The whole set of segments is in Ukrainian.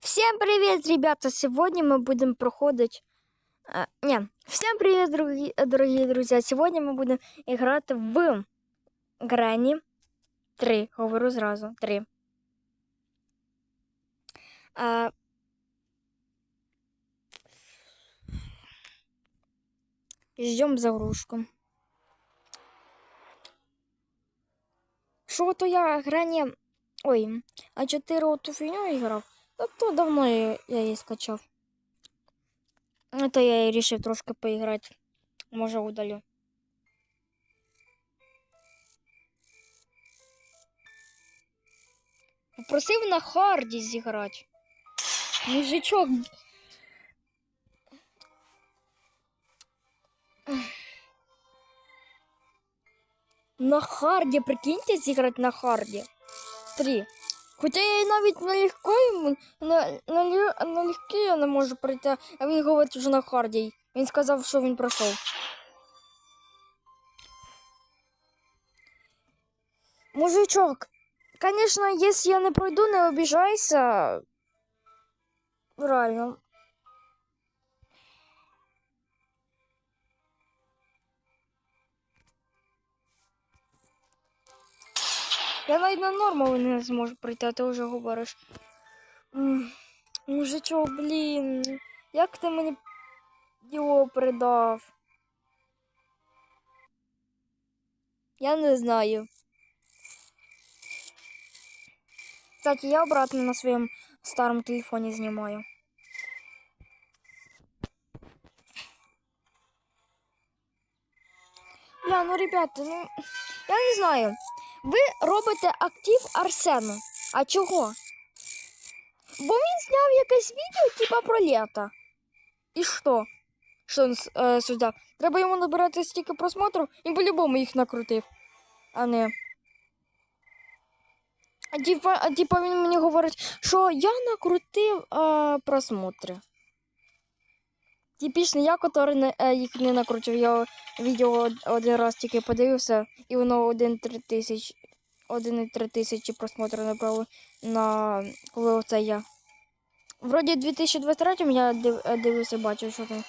Всем привет, ребята! Сегодня мы будем проходить... А, не, всем привет, дорогі- дорогие друзья! Сегодня мы будем играть в Гренні 3. Говорю зразу. 3. А... Ждем загрузку. Що то я Гренні... Ой, а 4 оту фігню грав? Та то давно я, її скачав. Это я і рішив трошки поіграти. Може удалю. Попросив на харді зіграти. Мужичок. На харді, прикиньте, зіграти на харді. Три. Хоча я навіть на легкій, на, на, на легкій я не можу пройти, а він говорить вже на хардій. Він сказав, що він пройшов. Мужичок, конечно, если я не пройду, не обижайся. Реально. Я навіть на норму не зможу пройти, а ти вже говориш. Мужичок, блін, як ти мені його передав? Я не знаю. Кстати, я обратно на своем старом телефоне знімаю. Бля, ну ребята, ну я не знаю. Ви робите актив Арсену. А чого? Бо він зняв якесь відео, типа про лето. І що? Що він е, сюди? Треба йому набирати стільки просмотрів і по-любому їх накрутив. А не. Типа, типа він мені говорить, що я накрутив е, просмотри. Типічний я, який е, їх не накрутив. Я відео один раз тільки подивився, і воно 1,3 тисяч, 1,3 тисячі просмотрів набрало на коли оце я. Вроді 2023 я е, дивився, бачив, що там.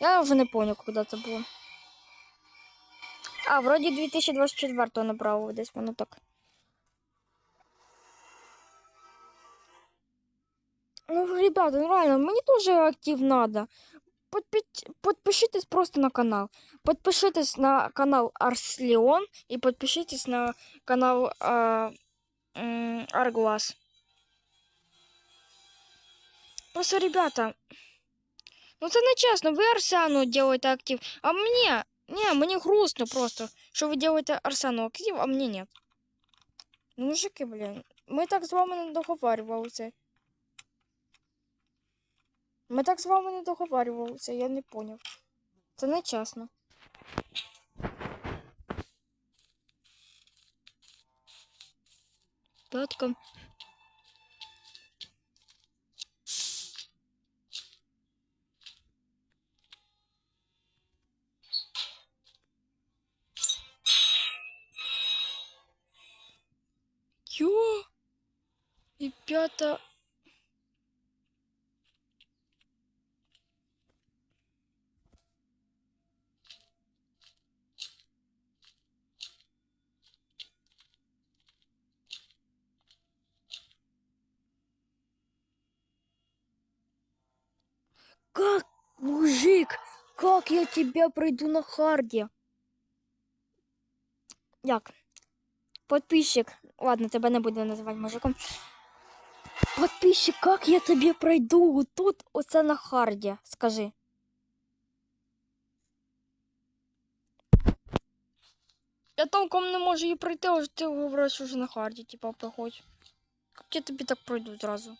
Я вже не пам'ятаю, коли це було. А, вроді 2024 набрав десь воно так. Ну, ребята, ну реально, мені тоже актив надо. Подпи- Подпишитесь просто на канал. Подпишитесь на канал Арслеон и подпишитесь на канал а, м, Арглас. Просто, ребята, ну це не чесно, ви Арсену делаете актив, а мне, не, мені грустно просто, що ви делаете Арсену актив, а мені нет. Ну, мужики, блін, ми так з вами не договарювалися. Ми так з вами не договарювалися, я не поняв. Це не чесно. Татка. Йо! Ребята, Как, мужик, как я тебя пройду на харде? Як? Подписчик. Ладно, тебе не буду називати мужиком. Подписчик, как я тебе пройду тут, оце на харді? Скажи. Я толком не можу її пройти, а ти говориш уже на харді, типа, проходь. Як я тобі так пройду зразу?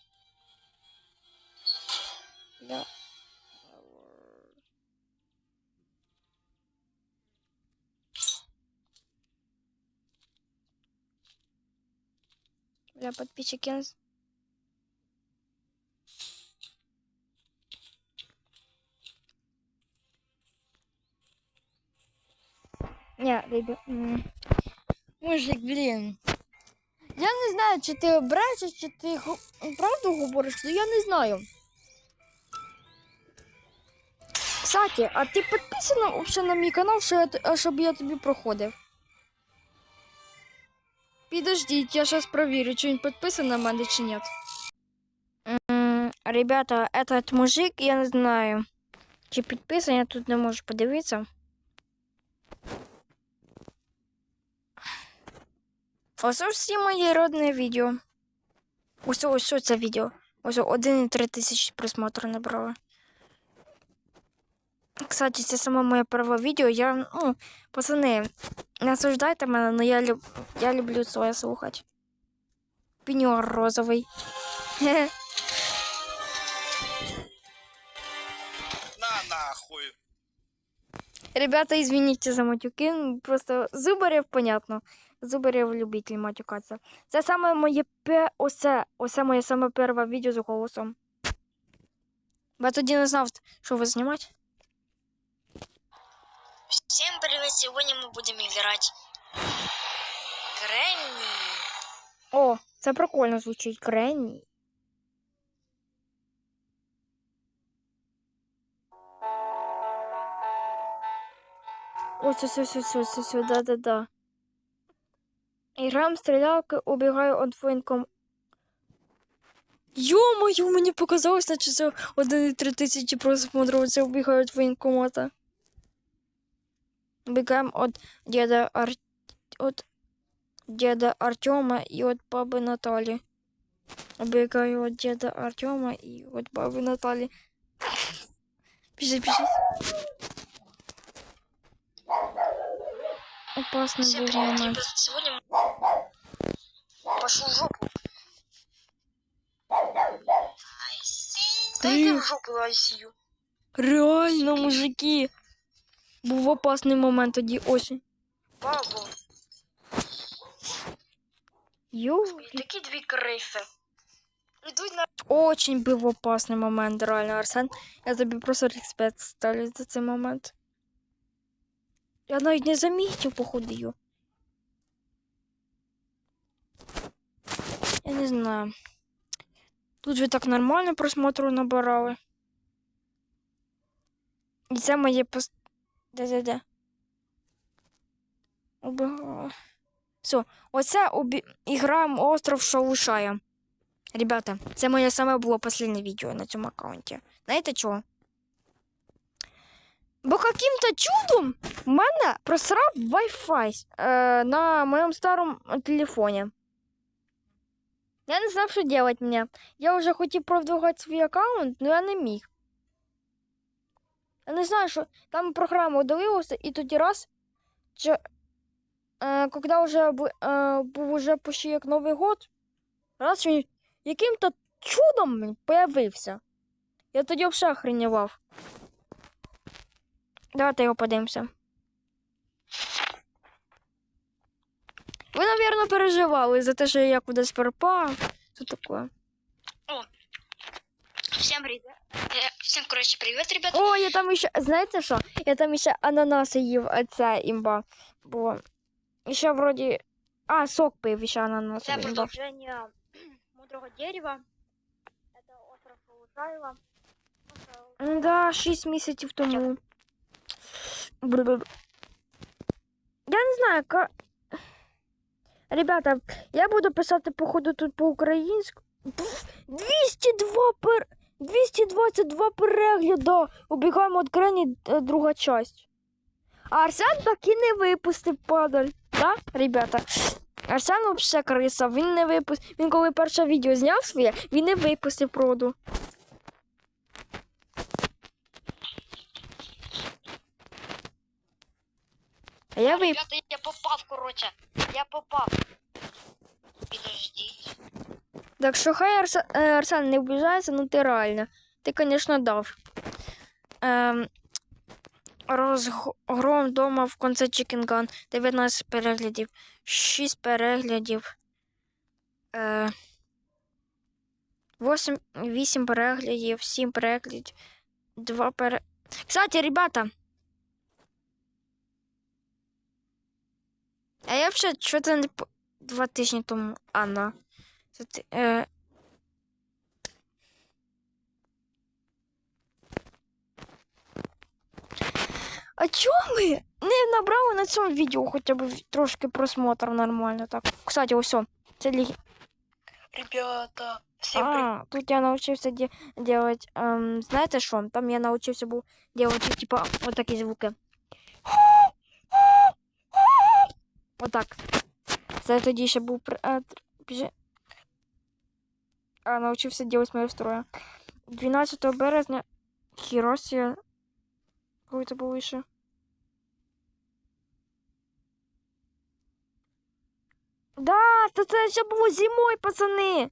Бля, подписчики. не ребят. Мужик, блин. Я не знаю, чи ти брешеш, чи ти правду говориш, ну я не знаю. Кстати, а ти підписана взагалі на мій канал, щоб я тобі проходив? Підождіть, я провірю, чи він підписаний на мене чи ні. Ребята, этот мужик, я не знаю, чи підписаний, я тут не можу подивитися. Ось всі мої родні відео. Ось ось це відео. Ось 1,3 тисячі просмотрів набрало. Кстати, це саме моє перше відео. Я, ну, пацани, не осуждайте мене, але я, люб... я люблю своє слухати. Пеньор розовий. Хе-хе. На нахуй. Ребята, извините за матюки. ну, Просто Зубарів, понятно. Зубарів любитель матюкатися. Це саме моє пе... оце, оце моє саме перше відео з голосом. Я тоді не знав, що ви знімати. Всем привет! Сегодня мы будем играть Гренни. О, це прикольно звучить. Гренні. Ось, ось, ось, ось, ось, ось, да, да, да. Іграємо в стрілялки, убігаю від воєнком. Йо-моє, мені показалось, наче це 1,3 тисячі просмотрів, це убігаю воєнкомата. Убігаємо від діда Ар... от деда Артема и от бабы Натали. Убегаю от деда Артема и от бабы Натали. Пиши, пиши. Опасный Всем был привет, момент. ребят! Сегодня пошел в жопу. Да иди Ты- в жопу, ICU. Реально, мужики. Був опасний момент тоді осінь. Бабу. Ю. І такі дві крифи. Ідуть на Очень був опасний момент, реально, Арсен. Я тобі просто респект ставлю за цей момент. Я навіть не замітив, походу, її. Я не знаю. Тут же так нормально просмотру набирали. І це моє пост... Де-де-де. Убігала. Все, оце обі... ігра Остров Шаушая. Ребята, це моє саме було останнє відео на цьому аккаунті. Знаєте чого? Бо каким-то чудом в мене просрав Wi-Fi е, на моєму старому телефоні. Я не знав, що робити мені. Я вже хотів продовжувати свій аккаунт, але я не міг. Я не знаю, що там програма удалилася, і тоді раз, чи, е, коли вже бу- е, був уже почти як Новий год, раз він яким-то чудом появився. Я тоді взагалі охренівав. Давайте його подивимося. Ви, напевно, переживали за те, що я кудись пропав. Що таке? Всем привет. Э, Всем, короче, привет, ребят. О, я там ще, знаєте що? Я там ще ананаси їв, а це імба. Бо ще вроді. А, сок пив ще ананаси. Это імба. продолжение мудрого дерева. Это остров Улучаева. М, Да, 6 місяців тому. Бр-бр. Я не знаю, ка... Ребята, я буду писати, походу, тут по-українську. Пф, 202 пер... 222 перегляда. Убігаємо від Грені, е, друга часть. А Арсен так і не випустив падаль. Так, ребята? Арсен взагалі криса, він не випустив. Він коли перше відео зняв своє, він не випустив проду. А я вип... Ребята, я попав, короче. Я попав. Подождите. Так що хай Арсен, Арсен не обіжається, ну ти реально. Ти, звісно, дав. Ем, розгром вдома в конце Чікінган. 19 переглядів. 6 переглядів. Е, 8, 8 переглядів, 7 переглядів. 2 пере... Кстати, ребята. А я взагалі що-то не... два тижні тому. Це ти, е... А чого ми не набрали на цьому відео хоча б трошки просмотр нормально так? Кстати, ось. о, Це лі... Ребята, всем привет. А, тут я научився де- делать, ем, знаєте що? Там я научився був делать, типа, вот такі звуки. Отак. Це тоді ще був при- е, тр- біже- А, научився делать моє строя. 12 березня. Хіросія. Коли це було ще? Да, то це ще було зимою, пацани.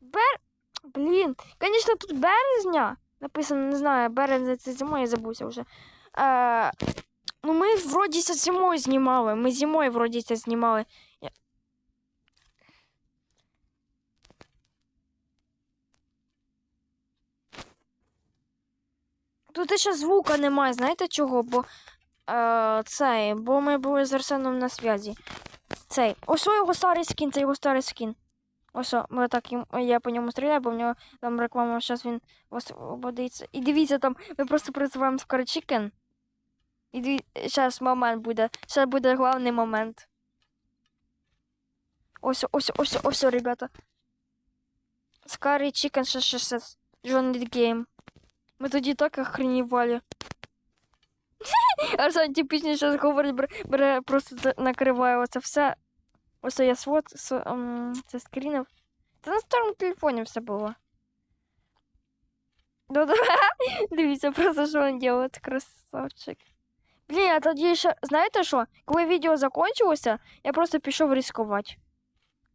Бер... Блін, звісно, тут березня. Написано, не знаю, березня це зимою, я забувся вже. Е, ну, ми вроді це зимою знімали. Ми зимою вроді це знімали. Тут ще звука немає, знаєте чого? Бо е, цей, бо ми були з Арсеном на зв'язі. Цей. Ось його старий скін, це його старий скін. Ось, ми так я по ньому стріляю, бо в нього там реклама, зараз він освободиться. І дивіться, там ми просто призиваємо Скоро Чікен. І дивіться, зараз момент буде. Зараз буде головний момент. Ось, ось, ось, ось, ребята. Скарий Чікен 666. Johnny Game. Ми тоді так охренівали. Арсен типічний зараз говорить, бере, бере просто за- накриває оце все. Ось я свод, с, ем, це скрінив. Це на старому телефоні все було. Ну, да. Дивіться, просто що він робить, красавчик. Блін, а тоді ще, знаєте що? Коли відео закінчилося, я просто пішов ризикувати.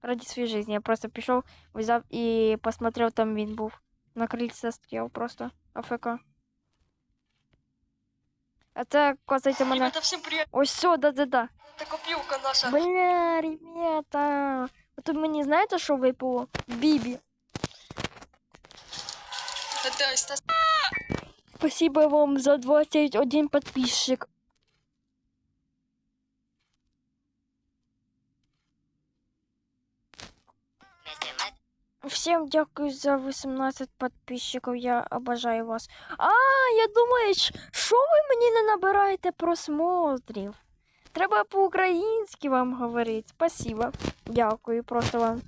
Ради своєї життя. Я просто пішов, взяв і посмотрел, там він був. На крильці стояв просто. АФК. А це, касається мене. Ребята, всем привет. Ось все, да-да-да. Это копилка наша. Бля, ребята. От тут мені знаєте, що випало? Бібі. Это. Спасибо вам за 21 подписчик. Всем дякую за 18 подписчиков. Я обожаю вас. А, я думаю, що ви мені не набираєте просмотрів? Треба по-українськи вам говорити. Спасибо. Дякую просто вам.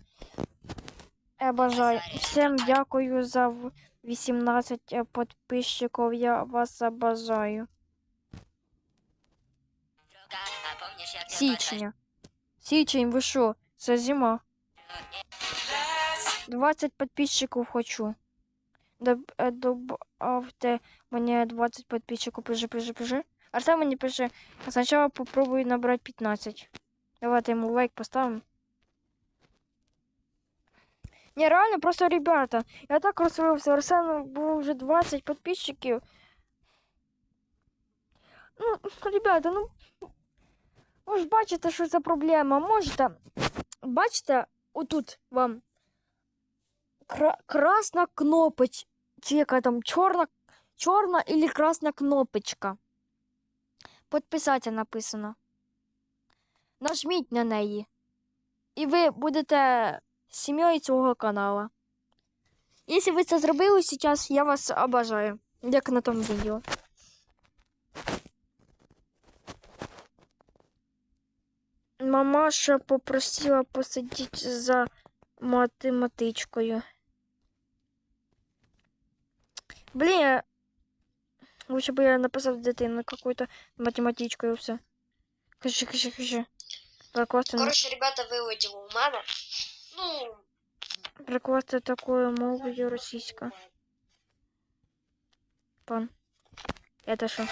Обожаю. Всім дякую за в- 18 е, подписчиков. Я вас обожаю. Січня. Січень, ви що? Це зима. 20 подписчиков хочу. Доб- е, Добавте мені 20 подписчиков. Пиши, пиши, пиши. Арсен мені пише. Спочатку попробую набрати 15. Давайте йому лайк поставимо. Не, реально, просто, ребята, я так розстроївся. Арсену було вже 20 подписчиків. Ну, ребята, ну. Ви ж бачите, що це проблема. Можете. Бачите, отут вам кра- красна кнопочка. Чи яка там чорна, чорна или красна кнопочка. Підписати написано. Нажміть на неї. І ви будете сім'єю цього каналу. Якщо ви це зробили зараз, я вас обожаю. Як на тому відео. Мамаша попросила посидіти за математичкою. Блін, лучше бы я написав дитину какую-то математичку і все. Кажи, кажи, кажи. Прокласти, Короче, ребята, вилетіло у мене. Ну, прокласти такою мовою російська. Пан. Это що?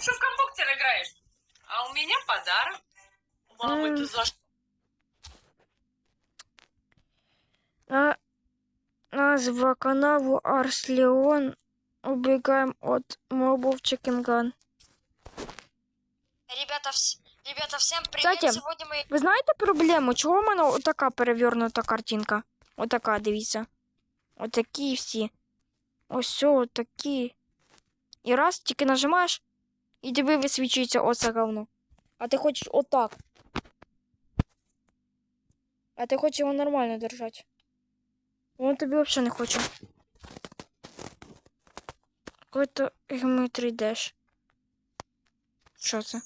Что в компьютер играешь? А у меня подарок. Мама, М. ты за что? Назва каналу Арс Леон. Убегаем от мобов Чекинган. ребята, вс... ребята, всем привет. Кстати, Сегодня мы... Ви знаєте проблему? Чого в мене отака перевернута картинка? Отака, дивіться. Отакі всі. Ось все, отакі. І раз тільки нажимаєш, і тобі висвічується оце говно. А ти хочеш отак. А ти хочеш його нормально держати. Он тобі взагалі не хоче. Какой-то геометрій деш. Що це?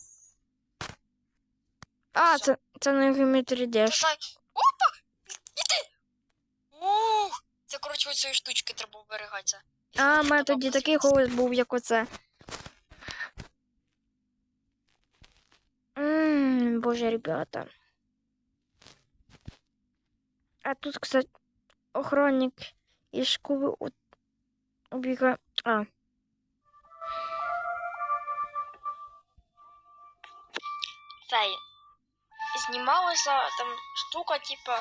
А, це, це не геометрій деш. Опа! Іди! Ух! Це, коротше, оцієї штучки треба оберігатися. А, мене тоді такий голос був, як оце. Ммм, боже, ребята. А тут, кстати, охранник із школи у- убігає. А. Цей. Знімалася там штука, типа.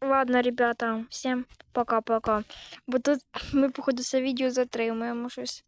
Ладно, ребята, всім пока-пока. Бо тут ми, походу, це відео затримуємо щось.